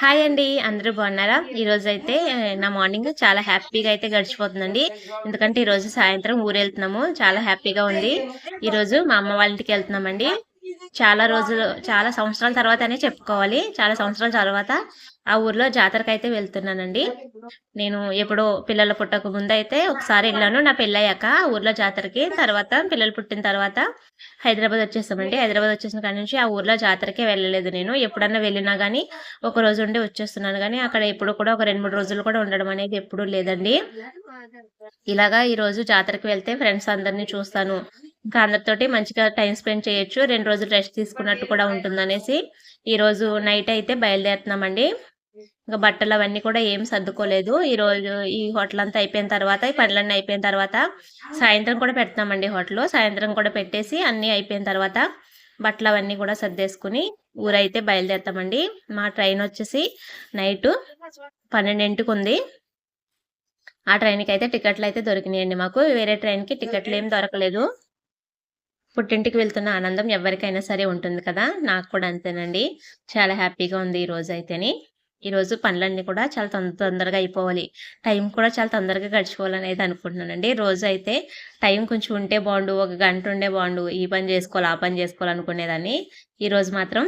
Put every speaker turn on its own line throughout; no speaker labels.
Hi అండి అందరూ బాగున్నారా? ఈరోజు అయితే నా మార్నింగ్ చాలా హ్యాపీగా అయితే గడిచిపోతుందండి. ఎందుకంటే ఈరోజు సాయంత్రం ఊరు వెళ్తున్నాము చాలా హ్యాపీగా ఉంది. ఈరోజు మా అమ్మ వాళ్ళ ఇంటికి వెళ్తున్నామండి. చాలా రోజులు చాలా సంవత్సరాల తర్వాత అనే చెప్పుకోవాలి. చాలా సంవత్సరాల తర్వాత ఆ ఊర్లో జాతరకు అయితే వెళ్తున్నానండి. నేను ఎప్పుడో పిల్లలు పుట్టక ముందు అయితే ఒకసారి వెళ్ళాను. నా పెళ్ళయ్యాక ఊర్లో జాతరకి. తర్వాత పిల్లలు పుట్టిన తర్వాత హైదరాబాద్ వచ్చేసామండి. హైదరాబాద్ వచ్చేసిన కాడి నుంచి ఆ ఊర్లో జాతరకే వెళ్ళలేదు నేను. ఎప్పుడన్నా వెళ్ళినా కానీ ఒక రోజు ఉండి వచ్చేస్తున్నాను. కానీ అక్కడ ఎప్పుడు కూడా ఒక రెండు మూడు రోజులు కూడా ఉండడం అనేది ఎప్పుడూ లేదండి. ఇలాగా ఈరోజు జాతరకి వెళ్తే ఫ్రెండ్స్ అందరినీ చూస్తాను. ఇంకా అందరితోటి మంచిగా టైం స్పెండ్ చేయొచ్చు. రెండు రోజులు రెస్ట్ తీసుకున్నట్టు కూడా ఉంటుందనేసి ఈరోజు నైట్ అయితే బయలుదేరుతున్నామండి. ఇంకా బట్టలు అవన్నీ కూడా ఏం సర్దుకోలేదు. ఈరోజు ఈ హోటల్ అంతా అయిపోయిన తర్వాత ఈ పనులన్నీ అయిపోయిన తర్వాత సాయంత్రం కూడా పెడతామండి హోటల్ సాయంత్రం కూడా పెట్టేసి అన్నీ అయిపోయిన తర్వాత బట్టలు అవన్నీ కూడా సర్దేసుకుని ఊరైతే బయలుదేరుతామండి. మా ట్రైన్ వచ్చేసి నైట్ పన్నెండింటికి ఉంది ఆ ట్రైన్కి అయితే టికెట్లు అయితే దొరికినాయండి మాకు. వేరే ట్రైన్కి టికెట్లు ఏం దొరకలేదు. పుట్టింటికి వెళ్తున్న ఆనందం ఎవరికైనా సరే ఉంటుంది కదా? నాకు కూడా అంతేనండి. చాలా హ్యాపీగా ఉంది ఈరోజు రోజు అయితేని. పనులన్నీ కూడా చాలా తొందర తొందరగా అయిపోవాలి. టైం కూడా చాలా తొందరగా గడిచిపోవాలని అయితే అనుకుంటున్నానండి. రోజు అయితే టైం కొంచెం ఉంటే బాగుండు ఒక గంట ఉండే బాగుండు ఈ పని చేసుకోవాలి ఆ పని చేసుకోవాలి అనుకునేదాన్ని. మాత్రం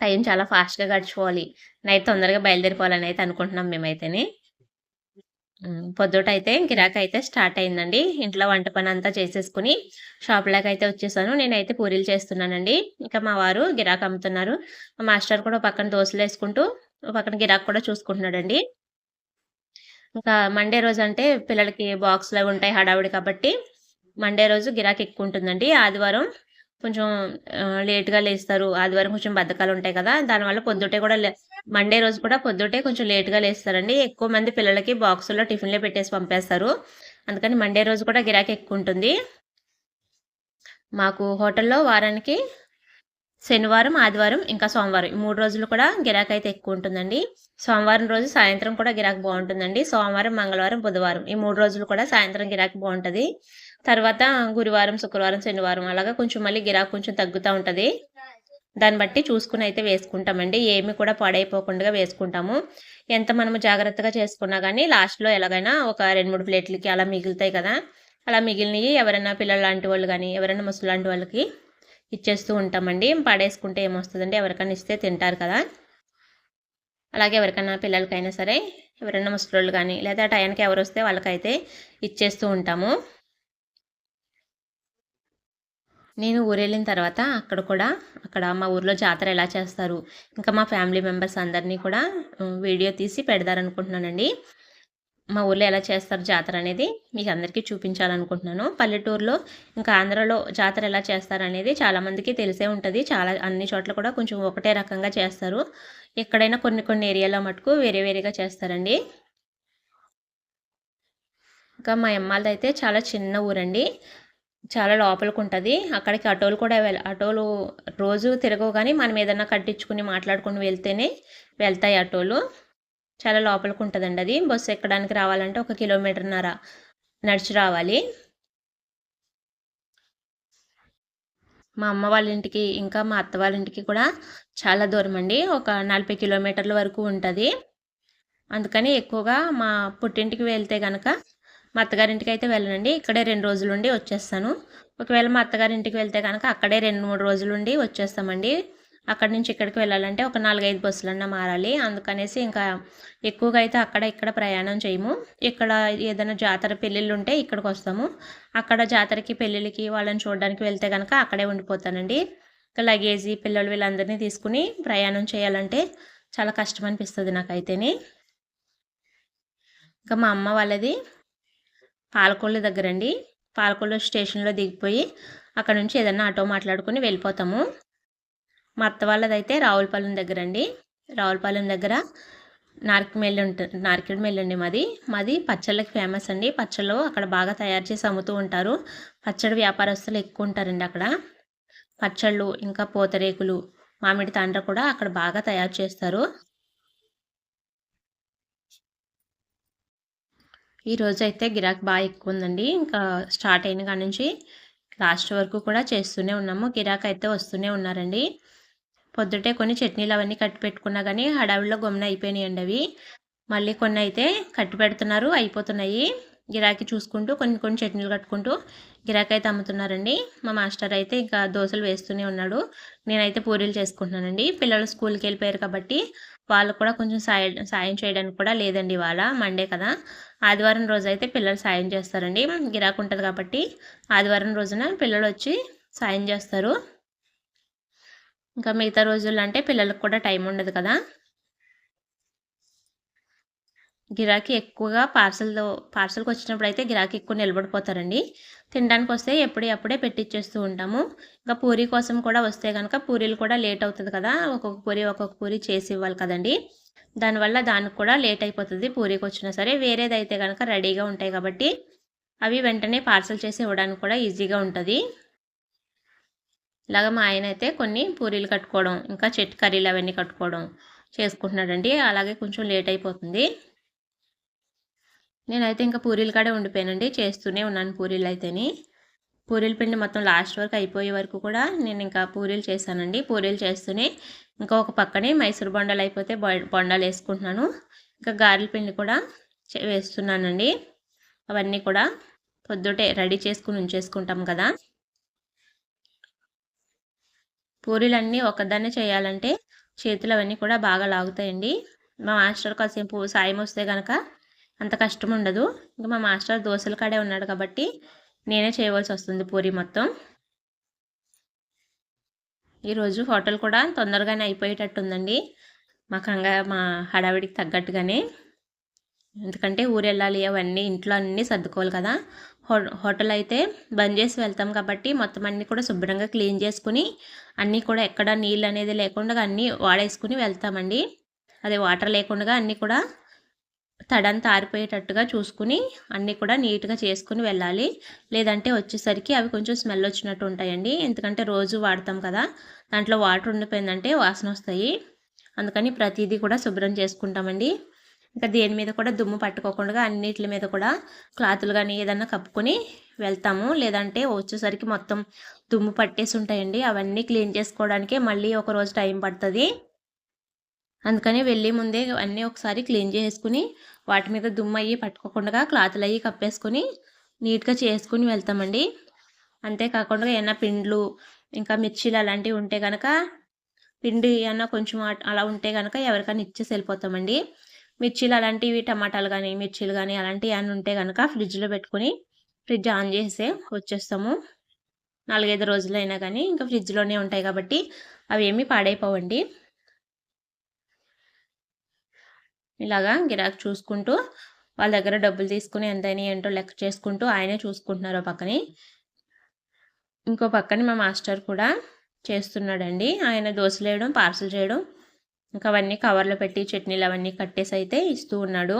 టైం చాలా ఫాస్ట్గా గడిచిపోవాలి. నైట్ తొందరగా బయలుదేరిపోవాలని అయితే అనుకుంటున్నాం మేమైతేనే. పొద్దుట అయితే గిరాక్ అయితే స్టార్ట్ అయిందండి. ఇంట్లో వంట పని అంతా చేసేసుకుని షాప్లోకి అయితే వచ్చేసాను. నేనైతే పూరీలు చేస్తున్నానండి. ఇంకా మా వారు గిరాక్ అమ్ముతున్నారు. మా మాస్టర్ కూడా పక్కన దోశలు వేసుకుంటూ పక్కన గిరాక్ కూడా చూసుకుంటున్నాడండి. ఇంకా మండే రోజు అంటే పిల్లలకి బాక్స్లో ఉంటాయి హడావిడి కాబట్టి మండే రోజు గిరాక్ ఎక్కువ ఉంటుందండి. ఆదివారం కొంచెం లేట్గా లేస్తారు. ఆదివారం కొంచెం బద్ధకాలు ఉంటాయి కదా దానివల్ల పొద్దుటే కూడా మండే రోజు కూడా పొద్దుటే కొంచెం లేట్గా లేస్తారండి. ఎక్కువ మంది పిల్లలకి బాక్సుల్లో టిఫిన్లే పెట్టేసి పంపేస్తారు. అందుకని మండే రోజు కూడా గిరాకీ ఎక్కువ ఉంటుంది. మాకు హోటల్లో వారానికి శనివారం ఆదివారం ఇంకా సోమవారం ఈ మూడు రోజులు కూడా గిరాకీ అయితే ఎక్కువ ఉంటుందండి. సోమవారం రోజు సాయంత్రం కూడా గిరాకీ బాగుంటుందండి. సోమవారం మంగళవారం బుధవారం ఈ మూడు రోజులు కూడా సాయంత్రం గిరాకీ బాగుంటుంది. తర్వాత గురువారం శుక్రవారం శనివారం అలాగా కొంచెం మళ్ళీ గిరాకీ కొంచెం తగ్గుతూ ఉంటుంది. దాన్ని బట్టి చూసుకుని అయితే వేసుకుంటామండి. ఏమి కూడా పాడైపోకుండా వేసుకుంటాము. ఎంత మనము జాగ్రత్తగా చేసుకున్నా కానీ లాస్ట్లో ఎలాగైనా ఒక రెండు మూడు ప్లేట్లకి అలా మిగులుతాయి కదా. అలా మిగిలినవి ఎవరైనా పిల్లలు లాంటి వాళ్ళు కానీ ఎవరైనా ముసలి లాంటి వాళ్ళకి ఇచ్చేస్తూ ఉంటామండి. పాడేసుకుంటే ఏమొస్తుందండి? ఎవరికైనా ఇస్తే తింటారు కదా. అలాగే ఎవరికైనా పిల్లలకైనా సరే ఎవరైనా ముసలి కానీ లేదా టయానికి ఎవరు వస్తే వాళ్ళకైతే ఇచ్చేస్తూ ఉంటాము. నేను ఊరెళ్ళిన తర్వాత అక్కడ కూడా అక్కడ మా ఊర్లో జాతర ఎలా చేస్తారు ఇంకా మా ఫ్యామిలీ మెంబర్స్ అందరినీ కూడా వీడియో తీసి పెడదారనుకుంటున్నానండి. మా ఊర్లో ఎలా చేస్తారు జాతర అనేది మీకు అందరికీ చూపించాలనుకుంటున్నాను. పల్లెటూరులో ఇంకా ఆంధ్రలో జాతర ఎలా చేస్తారు అనేది చాలామందికి తెలిసే ఉంటుంది. చాలా అన్ని చోట్ల కూడా కొంచెం ఒకటే రకంగా చేస్తారు. ఎక్కడైనా కొన్ని కొన్ని ఏరియాలో మటుకు వేరే వేరేగా చేస్తారండి. ఇంకా మా అమ్మాలది అయితే చాలా చిన్న ఊరండి. చాలా లోపలికి ఉంటుంది అక్కడికి ఆటోలు కూడా ఆటోలు రోజు తిరగవు కానీ మనం ఏదన్నా కట్టించుకుని మాట్లాడుకుని వెళ్తేనే వెళ్తాయి ఆటోలు చాలా లోపలికి ఉంటుందండి అది. బస్సు ఎక్కడానికి రావాలంటే ఒక కిలోమీటర్న్నర నడిచి రావాలి. మా అమ్మ వాళ్ళ ఇంటికి ఇంకా మా అత్త వాళ్ళ ఇంటికి కూడా చాలా దూరం అండి ఒక నలభై కిలోమీటర్ల వరకు ఉంటుంది. అందుకని ఎక్కువగా మా పుట్టింటికి వెళ్తే కనుక మా అత్తగారింటికి అయితే వెళ్ళనండి. ఇక్కడే రెండు రోజులుండి వచ్చేస్తాను. ఒకవేళ మా అత్తగారింటికి వెళ్తే కనుక అక్కడే రెండు మూడు రోజులుండి వచ్చేస్తామండి. అక్కడి నుంచి ఇక్కడికి వెళ్ళాలంటే ఒక నాలుగైదు బస్సులన్నా మారాలి. అందుకనేసి ఇంకా ఎక్కువగా అయితే అక్కడ ఇక్కడ ప్రయాణం చేయము. ఇక్కడ ఏదైనా జాతర పెళ్ళిళ్ళు ఉంటే ఇక్కడికి వస్తాము అక్కడ జాతరకి పెళ్ళిళ్ళకి వాళ్ళని చూడడానికి వెళ్తే కనుక అక్కడే ఉండిపోతానండి. ఇంకా లగేజీ పిల్లలు వీళ్ళందరినీ తీసుకుని ప్రయాణం చేయాలంటే చాలా కష్టం అనిపిస్తుంది నాకైతేనే. ఇంకా మా అమ్మ వాళ్ళది పాలకొల్లు దగ్గర అండి పాలకొల్లు స్టేషన్లో దిగిపోయి అక్కడ నుంచి ఏదన్నా ఆటో మాట్లాడుకుని వెళ్ళిపోతాము. మా అత్త వాళ్ళదైతే రావులపాలెం దగ్గర అండి రావులపాలెం దగ్గర నార్కిమెల్లి ఉంటుంది నార్కిమెల్లి అండి మాది. మాది పచ్చళ్ళకి ఫేమస్ అండి. పచ్చళ్ళు అక్కడ బాగా తయారు చేసి అమ్ముతూ ఉంటారు. పచ్చడి వ్యాపారస్తులు ఎక్కువ ఉంటారండి అక్కడ. పచ్చళ్ళు ఇంకా పూతరేకులు మామిడి తాండ్ర కూడా అక్కడ బాగా తయారు చేస్తారు. ఈ రోజు అయితే గిరాక్ బాగా ఎక్కువ ఉందండి ఇంకా స్టార్ట్ అయిన కాడ నుంచి లాస్ట్ వరకు కూడా చేస్తూనే ఉన్నాము. గిరాక్ అయితే వస్తూనే ఉన్నారండి. పొద్దుటే కొన్ని చట్నీలు అవన్నీ కట్టి పెట్టుకున్నా కానీ హడావిడిలో గమ్మున అయిపోయినాయండి అవి. మళ్ళీ కొన్ని అయితే కట్టి పెడుతున్నారు అయిపోతున్నాయి. గిరాకీ చూసుకుంటూ కొన్ని కొన్ని చట్నీలు కట్టుకుంటూ గిరాకీ అయితే అమ్ముతున్నారండి. మా మాస్టర్ అయితే ఇంకా దోశలు వేస్తూనే ఉన్నాడు. నేనైతే పూరీలు చేసుకుంటున్నానండి. పిల్లలు స్కూల్కి వెళ్ళిపోయారు కాబట్టి వాళ్ళు కూడా కొంచెం సాయం సాయం చేయడానికి కూడా లేదండి ఇవాళ మండే కదా. ఆదివారం రోజు అయితే పిల్లలు సాయం చేస్తారండి. గిరాకు ఉంటుంది కాబట్టి ఆదివారం రోజున పిల్లలు వచ్చి సాయం చేస్తారు. ఇంకా మిగతా రోజుల్లో అంటే పిల్లలకు కూడా టైం ఉండదు కదా. గిరాకీ ఎక్కువగా పార్సల్తో పార్సల్కి వచ్చినప్పుడు అయితే గిరాకీ ఎక్కువ నిలబడిపోతారండి. తినడానికి వస్తే ఎప్పుడే అప్పుడే పెట్టిచ్చేస్తూ ఉంటాము. ఇంకా పూరీ కోసం కూడా వస్తే కనుక పూరీలు కూడా లేట్ అవుతుంది కదా ఒక్కొక్క పూరి ఒక్కొక్క పూరి చేసి ఇవ్వాలి కదండి. దానివల్ల దానికి కూడా లేట్ అయిపోతుంది పూరీకి వచ్చినా సరే. వేరేదైతే కనుక రెడీగా ఉంటాయి కాబట్టి అవి వెంటనే పార్సల్ చేసి ఇవ్వడానికి కూడా ఈజీగా ఉంటుంది. ఇలాగ మా ఆయన అయితే కొన్ని పూరీలు కట్టుకోవడం ఇంకా చెట్టు కర్రీలు అవన్నీ కట్టుకోవడం చేసుకుంటున్నాడండి. అలాగే కొంచెం లేట్ అయిపోతుంది. నేనైతే ఇంకా పూరీలు కాడే ఉండిపోయానండి. చేస్తూనే ఉన్నాను పూరీలు అయితేని. పూరీల పిండి మొత్తం లాస్ట్ వరకు అయిపోయే వరకు కూడా నేను ఇంకా పూరీలు చేశానండి. పూరీలు చేస్తూనే ఇంకా ఒక పక్కనే మైసూర్ బొండాలు అయిపోతే బొండాలు వేసుకుంటున్నాను. ఇంకా గారెల పిండి కూడా వేస్తున్నానండి. అవన్నీ కూడా పొద్దుటే రెడీ చేసుకుని ఉంచేసుకుంటాం కదా. పూరీలన్నీ ఒకదాన్నే చేయాలంటే చేతులు అవన్నీ కూడా బాగా లాగుతాయండి. మా మాస్టర్ కాసేపు సాయం వస్తే కనుక అంత కష్టం ఉండదు ఇంకా మా మాస్టర్ దోశల కాడే ఉన్నాడు కాబట్టి నేనే చేయవలసి వస్తుంది పూరి మొత్తం. ఈరోజు హోటల్ కూడా తొందరగానే అయిపోయేటట్టుందండి. మా కంగా మా హడావిడికి తగ్గట్టుగానే. ఎందుకంటే ఊరు వెళ్ళాలి అవన్నీ ఇంట్లో అన్నీ సర్దుకోవాలి కదా. హోటల్ అయితే బంద్ చేసి వెళ్తాం కాబట్టి మొత్తం అన్నీ కూడా శుభ్రంగా క్లీన్ చేసుకుని అన్నీ కూడా ఎక్కడ నీళ్ళు అనేది లేకుండా అన్నీ వాడేసుకుని వెళ్తామండి. అదే వాటర్ లేకుండా అన్నీ కూడా తడంతా ఆరిపోయేటట్టుగా చూసుకుని అన్నీ కూడా నీట్గా చేసుకుని వెళ్ళాలి. లేదంటే వచ్చేసరికి అవి కొంచెం స్మెల్ వచ్చినట్టు ఉంటాయండి. ఎందుకంటే రోజు వాడతాం కదా దాంట్లో వాటర్ ఉండిపోయిందంటే వాసన వస్తాయి. అందుకని ప్రతిదీ కూడా శుభ్రం చేసుకుంటామండి. ఇంకా దేని మీద కూడా దుమ్ము పట్టుకోకుండా అన్నిటి మీద కూడా క్లాతులు కానీ ఏదన్నా కప్పుకొని వెళ్తాము. లేదంటే వచ్చేసరికి మొత్తం దుమ్ము పట్టేసి ఉంటాయండి. అవన్నీ క్లీన్ చేసుకోవడానికే మళ్ళీ ఒక రోజు టైం పడుతుంది. అందుకని వెళ్ళే ముందే అన్నీ ఒకసారి క్లీన్ చేసుకుని వాటి మీద దుమ్ము అయ్యి పట్టుకోకుండా క్లాతులు అయ్యి కప్పేసుకొని నీట్గా చేసుకుని వెళ్తామండి. అంతేకాకుండా ఏమైనా పిండ్లు ఇంకా మిర్చీలు అలాంటివి ఉంటే కనుక పిండి ఏమన్నా కొంచెం అలా ఉంటే కనుక ఎవరికైనా ఇచ్చేసి వెళ్ళిపోతామండి. మిర్చీలు అలాంటివి టమాటాలు కానీ మిర్చీలు కానీ అలాంటివి ఏమైనా ఉంటే కనుక ఫ్రిడ్జ్లో పెట్టుకుని ఫ్రిడ్జ్ ఆన్ చేసే వచ్చేస్తాము. నాలుగైదు రోజులైనా కానీ ఇంకా ఫ్రిడ్జ్లోనే ఉంటాయి కాబట్టి అవి ఏమీ పాడైపోవండి. ఇలాగా గిరాక్ చూసుకుంటూ వాళ్ళ దగ్గర డబ్బులు తీసుకుని ఎంతైనా ఏంటో లెక్క చేసుకుంటూ ఆయనే చూసుకుంటున్నారు పక్కని. ఇంకో పక్కన మా మాస్టర్ కూడా చేస్తున్నాడండి. ఆయన దోశలు వేయడం పార్సల్ చేయడం ఇంకా అవన్నీ కవర్లో పెట్టి చట్నీలు అవన్నీ కట్టేసి అయితే ఇస్తూ ఉన్నాడు.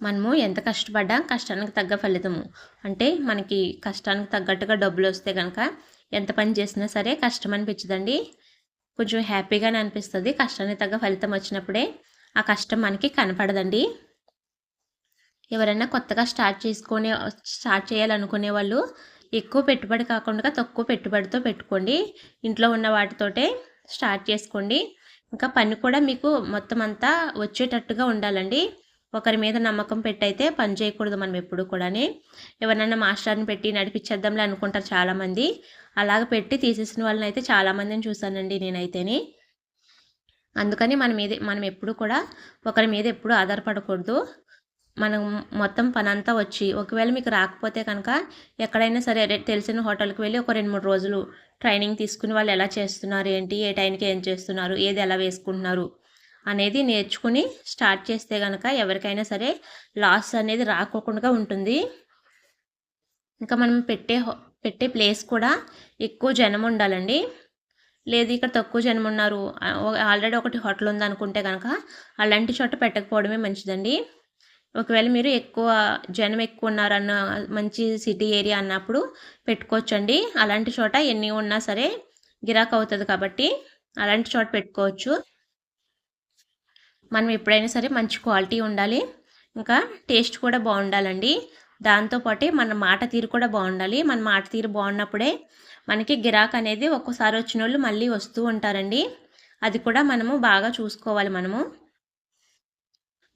మనము ఎంత కష్టపడ్డా కష్టానికి తగ్గ ఫలితము. అంటే మనకి కష్టానికి తగ్గట్టుగా డబ్బులు వస్తే కనుక ఎంత పని చేసినా సరే కష్టం అనిపించదండి. కొంచెం హ్యాపీగానే అనిపిస్తుంది. కష్టానికి తగ్గ ఫలితం వచ్చినప్పుడే ఆ కష్టం మనకి కనపడదండి. ఎవరైనా కొత్తగా స్టార్ట్ చేసుకునే స్టార్ట్ చేయాలనుకునే వాళ్ళు ఎక్కువ పెట్టుబడి కాకుండా తక్కువ పెట్టుబడితో పెట్టుకోండి. ఇంట్లో ఉన్న వాటితోటే స్టార్ట్ చేసుకోండి. ఇంకా పని కూడా మీకు మొత్తం అంతా వచ్చేటట్టుగా ఉండాలండి. ఒకరి మీద నమ్మకం పెట్టయితే పని చేయకూడదు మనం ఎప్పుడు కూడాని. ఎవరైనా మాస్టర్ని పెట్టి నడిపించేద్దాంలే అనుకుంటారు చాలామంది. అలాగ పెట్టి తీసేసిన వాళ్ళని అయితే చాలామందిని చూశానండి నేనైతేని. అందుకని మన మీద మనం ఎప్పుడు కూడా ఒకరి మీద ఎప్పుడు ఆధారపడకూడదు. మనం మొత్తం పని అంతా వచ్చి ఒకవేళ మీకు రాకపోతే కనుక ఎక్కడైనా సరే తెలిసిన హోటల్కి వెళ్ళి ఒక రెండు మూడు రోజులు ట్రైనింగ్ తీసుకుని వాళ్ళు ఎలా చేస్తున్నారు ఏంటి ఏ టైంకి ఏం చేస్తున్నారు ఏది ఎలా వేసుకుంటున్నారు అనేది నేర్చుకుని స్టార్ట్ చేస్తే కనుక ఎవరికైనా సరే లాస్ అనేది రాకోకుండా ఉంటుంది. ఇంకా మనం పెట్టే పెట్టే ప్లేస్ కూడా ఎక్కువ జనం ఉండాలండి. లేదు ఇక్కడ తక్కువ జనం ఉన్నారు. ఆల్రెడీ ఒకటి హోటల్ ఉందనుకుంటే కనుక అలాంటి చోట పెట్టకపోవడమే మంచిదండి. ఒకవేళ మీరు ఎక్కువ జనం ఎక్కువ ఉన్నారన్న మంచి సిటీ ఏరియా అన్నప్పుడు పెట్టుకోవచ్చండి. అలాంటి చోట ఎన్ని ఉన్నా సరే గిరాక్ అవుతుంది కాబట్టి అలాంటి చోట పెట్టుకోవచ్చు. మనం ఎప్పుడైనా సరే మంచి క్వాలిటీ ఉండాలి. ఇంకా టేస్ట్ కూడా బాగుండాలండి. దాంతోపాటే మన మాట తీరు కూడా బాగుండాలి. మన మాట తీరు బాగున్నప్పుడే మనకి గిరాక్ అనేది ఒక్కోసారి వచ్చిన వాళ్ళు మళ్ళీ వస్తూ ఉంటారండి. అది కూడా మనము బాగా చూసుకోవాలి మనము.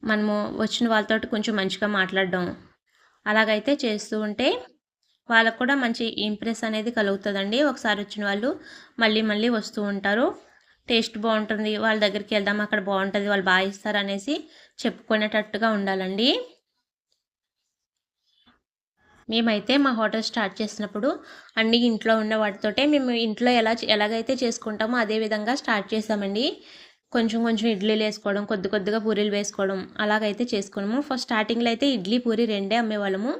మనము వచ్చిన వాళ్ళతో కొంచెం మంచిగా మాట్లాడడం అలాగైతే చేస్తూ ఉంటే వాళ్ళకు కూడా మంచి ఇంప్రెస్ అనేది కలుగుతుందండి. ఒకసారి వచ్చిన వాళ్ళు మళ్ళీ మళ్ళీ వస్తూ ఉంటారు. టేస్ట్ బాగుంటుంది. వాళ్ళ దగ్గరికి వెళ్దాం అక్కడ బాగుంటుంది వాళ్ళు బాగా ఇస్తారు అనేసి చెప్పుకునేటట్టుగా ఉండాలండి. మేమైతే మా హోటల్ స్టార్ట్ చేసినప్పుడు అన్ని ఇంట్లో ఉన్న వాటితోటే మేము ఇంట్లో ఎలా ఎలాగైతే చేసుకుంటామో అదే విధంగా స్టార్ట్ చేసామండి. కొంచెం కొంచెం ఇడ్లీలు వేసుకోవడం కొద్ది కొద్దిగా పూరీలు వేసుకోవడం అలాగైతే చేసుకున్నాము. ఫస్ట్ స్టార్టింగ్లో అయితే ఇడ్లీ పూరి రెండే అమ్మేవాళ్ళము.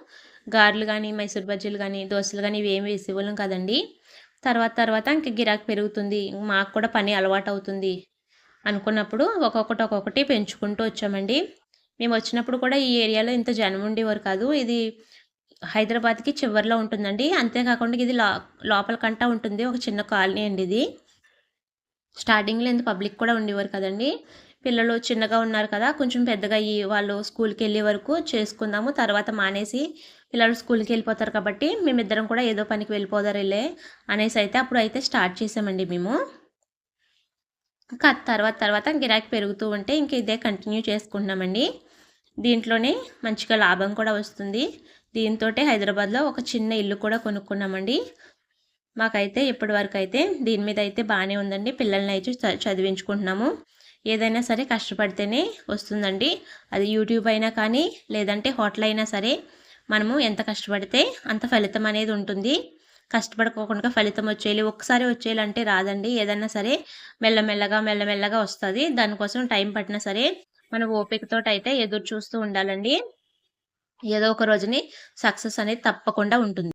గారెలు కానీ మైసూర్ బజ్జీలు కానీ దోశలు కానీ ఇవి ఏమి వేసేవాళ్ళం కదండి. తర్వాత తర్వాత ఇంక గిరాకీ పెరుగుతుంది. మాకు కూడా పని అలవాటు అవుతుంది అనుకున్నప్పుడు ఒక్కొక్కటి ఒక్కొక్కటి పెంచుకుంటూ వచ్చామండి. మేము వచ్చినప్పుడు కూడా ఈ ఏరియాలో ఇంత జనం ఉండేవారు కాదు. ఇది హైదరాబాద్కి చివరిలో ఉంటుందండి. అంతేకాకుండా ఇది లో లోపల కంటా ఉంటుంది. ఒక చిన్న కాలనీ అండి ఇది. స్టార్టింగ్లో ఇంత పబ్లిక్ కూడా ఉండేవారు కదండి. పిల్లలు చిన్నగా ఉన్నారు కదా కొంచెం పెద్దగా అయ్యి వాళ్ళు స్కూల్కి వెళ్ళే వరకు చేసుకుందాము. తర్వాత మానేసి పిల్లలు స్కూల్కి వెళ్ళిపోతారు కాబట్టి మేమిద్దరం కూడా ఏదో పనికి వెళ్ళిపోతారు వెళ్ళే అనేసి అయితే అప్పుడు అయితే స్టార్ట్ చేసామండి మేము. ఇంకా తర్వాత తర్వాత గిరాకీ పెరుగుతూ ఉంటే ఇంక ఇదే కంటిన్యూ చేసుకుంటున్నామండి. దీంట్లోనే మంచిగా లాభం కూడా వస్తుంది. దీంతో హైదరాబాద్లో ఒక చిన్న ఇల్లు కూడా కొనుక్కున్నామండి. మాకైతే ఇప్పటి వరకు అయితే దీని మీద అయితే బాగానే ఉందండి. పిల్లల్ని అయితే చదివించుకుంటున్నాము. ఏదైనా సరే కష్టపడితేనే వస్తుందండి. అది యూట్యూబ్ అయినా కానీ లేదంటే హోటల్ అయినా సరే మనము ఎంత కష్టపడితే అంత ఫలితం అనేది ఉంటుంది. కష్టపడుకోకుండా ఫలితం వచ్చేయాలి. ఒక్కసారి వచ్చేయాలంటే రాదండి. ఏదైనా సరే మెల్లమెల్లగా మెల్లమెల్లగా వస్తుంది. దానికోసం టైం పట్టినా సరే మన ఓపికతో అయితే ఎదురు చూస్తూ ఉండాలండి. ఏదో ఒక రోజుని సక్సెస్ అనేది తప్పకుండా ఉంటుంది.